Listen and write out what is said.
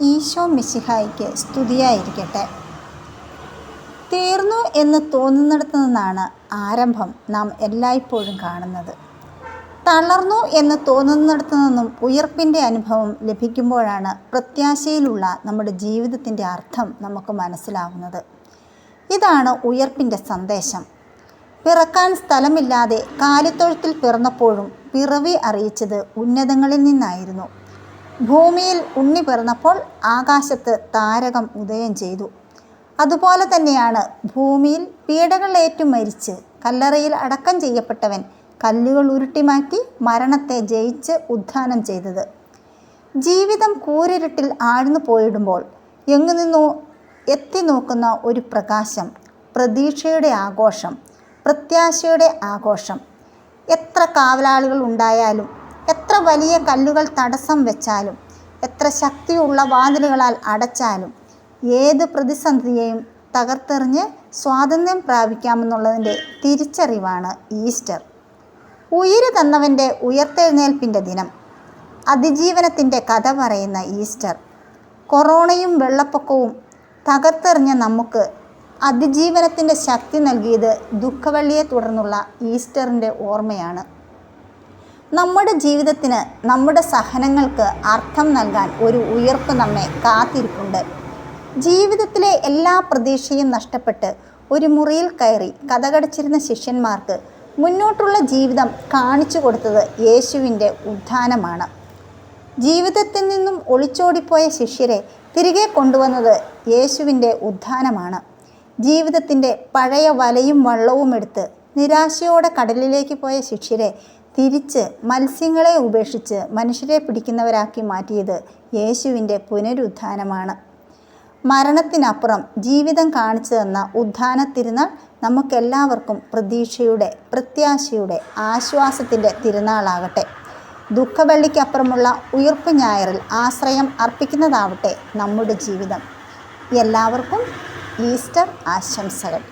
ഈശോ മിശിഹായിക്ക് സ്തുതിയായിരിക്കട്ടെ. തീർന്നു എന്ന് തോന്നുന്നിടത്തു നിന്നാണ് ആരംഭം നാം എല്ലായ്പ്പോഴും കാണുന്നത്. തളർന്നു എന്ന് തോന്നുന്നിടത്തു നിന്നും ഉയർപ്പിന്റെ അനുഭവം ലഭിക്കുമ്പോഴാണ് പ്രത്യാശയിലുള്ള നമ്മുടെ ജീവിതത്തിന്റെ അർത്ഥം നമുക്ക് മനസ്സിലാവുന്നത്. ഇതാണ് ഉയർപ്പിന്റെ സന്ദേശം. പിറക്കാൻ സ്ഥലമില്ലാതെ കാലിത്തൊഴുത്തിൽ പിറന്നപ്പോഴും പിറവി അറിയിച്ചത് ഉന്നതങ്ങളിൽ നിന്നായിരുന്നു. ഭൂമിയിൽ ഉണ്ണി പിറന്നപ്പോൾ ആകാശത്ത് താരകം ഉദയം ചെയ്തു. അതുപോലെ തന്നെയാണ് ഭൂമിയിൽ പീഡകളേറ്റു മരിച്ച് കല്ലറയിൽ അടക്കം ചെയ്യപ്പെട്ടവൻ കല്ലുകൾ ഉരുട്ടിമാറ്റി മരണത്തെ ജയിച്ച് ഉദ്ധാനം ചെയ്തത്. ജീവിതം കൂരിരുട്ടിൽ ആഴ്ന്നു പോയിടുമ്പോൾ എങ്ങു നിന്നോ എത്തി നോക്കുന്ന ഒരു പ്രകാശം പ്രതീക്ഷയുടെ ആഘോഷം പ്രത്യാശയുടെ ആഘോഷം. എത്ര കാവലാളികൾ ഉണ്ടായാലും എത്ര വലിയ കല്ലുകൾ തടസ്സം വെച്ചാലും എത്ര ശക്തിയുള്ള വാതിലുകളാൽ അടച്ചാലും ഏത് പ്രതിസന്ധിയെയും തകർത്തെറിഞ്ഞ് സ്വാതന്ത്ര്യം പ്രാപിക്കാമെന്നുള്ളതിന്റെ തിരിച്ചറിവാണ് ഈസ്റ്റർ. ഉയിര് തന്നവന്റെ ഉയർത്തെഴുന്നേൽപ്പിന്റെ ദിനം. അതിജീവനത്തിന്റെ കഥ പറയുന്ന ഈസ്റ്റർ. കൊറോണയും വെള്ളപ്പൊക്കവും തകർത്തെറിഞ്ഞ നമുക്ക് അതിജീവനത്തിന്റെ ശക്തി നൽകിയത് ദുഃഖവള്ളിയെ തുടർന്നുള്ള ഈസ്റ്ററിന്റെ ഓർമ്മയാണ്. നമ്മുടെ ജീവിതത്തിന് നമ്മുടെ സഹനങ്ങൾക്ക് അർത്ഥം നൽകാൻ ഒരു ഉയർപ്പ് നമ്മെ കാത്തിരിപ്പുണ്ട്. ജീവിതത്തിലെ എല്ലാ പ്രതീക്ഷയും നഷ്ടപ്പെട്ട് ഒരു മുറിയിൽ കയറി കഥകടച്ചിരുന്ന ശിഷ്യന്മാർക്ക് മുന്നോട്ടുള്ള ജീവിതം കാണിച്ചു കൊടുത്തത് യേശുവിന്റെ ഉദ്ധാനമാണ് ജീവിതത്തിൽ നിന്നും ഒളിച്ചോടിപ്പോയ ശിഷ്യരെ തിരികെ കൊണ്ടുവന്നത് യേശുവിന്റെ ഉദ്ധാനമാണ് ജീവിതത്തിന്റെ പഴയ വലയും വള്ളവും എടുത്ത് നിരാശയോടെ കടലിലേക്ക് പോയ ശിഷ്യരെ തിരിച്ച് മത്സ്യങ്ങളെ ഉപേക്ഷിച്ച് മനുഷ്യരെ പിടിക്കുന്നവരാക്കി മാറ്റിയത് യേശുവിന്റെ പുനരുത്ഥാനമാണ് മരണത്തിനപ്പുറം ജീവിതം കാണിച്ചു തന്ന ഉദ്ധാന തിരുനാൾ നമുക്കെല്ലാവർക്കും പ്രതീക്ഷയുടെ പ്രത്യാശയുടെ ആശ്വാസത്തിന്റെ തിരുനാളാകട്ടെ. ദുഃഖവെള്ളിക്കപ്പുറമുള്ള ഉയർപ്പ് ഞായറിൽ ആശ്രയം അർപ്പിക്കുന്നതാവട്ടെ നമ്മുടെ ജീവിതം. എല്ലാവർക്കും ഈസ്റ്റർ ആശംസകൾ.